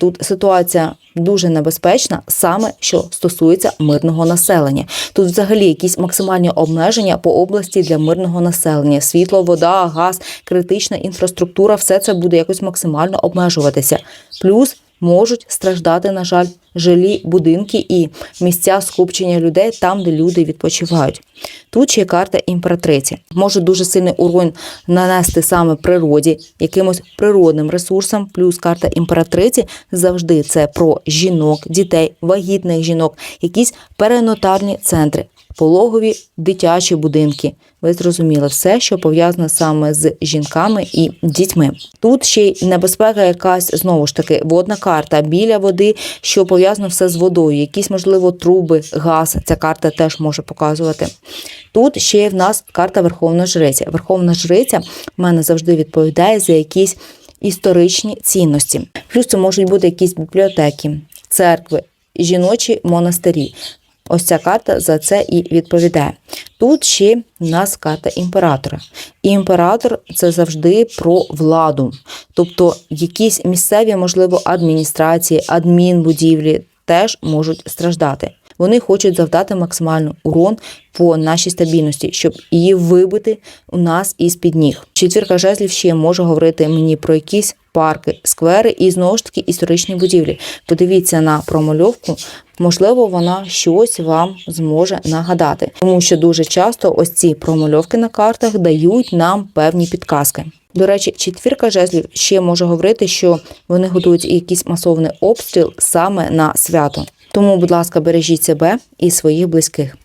Тут ситуація дуже небезпечна, саме що стосується мирного населення. Тут взагалі якісь максимальні обмеження по області для мирного населення: світло, вода, газ, критична інфраструктура все це буде якось максимально обмежуватися. Плюс можуть страждати, на жаль, жилі будинки і місця скупчення людей там, де люди відпочивають. Тут ще карта імператриці. Може дуже сильний урон нанести саме природі, якимось природним ресурсам. Плюс карта імператриці завжди це про жінок, дітей, вагітних жінок, якісь перинатальні центри, пологові дитячі будинки. Ви зрозуміли все, що пов'язане саме з жінками і дітьми. Тут ще й небезпека, якась знову ж таки водна карта біля води, що пов'язано все з водою. Якісь можливо труби, газ. Ця карта теж може показувати. Тут ще в нас карта Верховна Жриця. Верховна Жриця в мене завжди відповідає за якісь історичні цінності. Плюс це можуть бути якісь бібліотеки, церкви, жіночі монастирі. Ось ця карта за це і відповідає. Тут ще в нас карта імператора. Імператор це завжди про владу. Тобто якісь місцеві, можливо, адміністрації, адмінбудівлі теж можуть страждати. Вони хочуть завдати максимальний урон по нашій стабільності, щоб її вибити у нас із під ніг. Четвірка жезлів ще може говорити мені про якісь парки, сквери і знову ж таки історичні будівлі. Подивіться на промальовку. Можливо, вона щось вам зможе нагадати, тому що дуже часто ось ці промальовки на картах дають нам певні підказки. До речі, четвірка жезлів ще може говорити, що вони готують якийсь масовний обстріл саме на свято. Тому, будь ласка, бережіть себе і своїх близьких.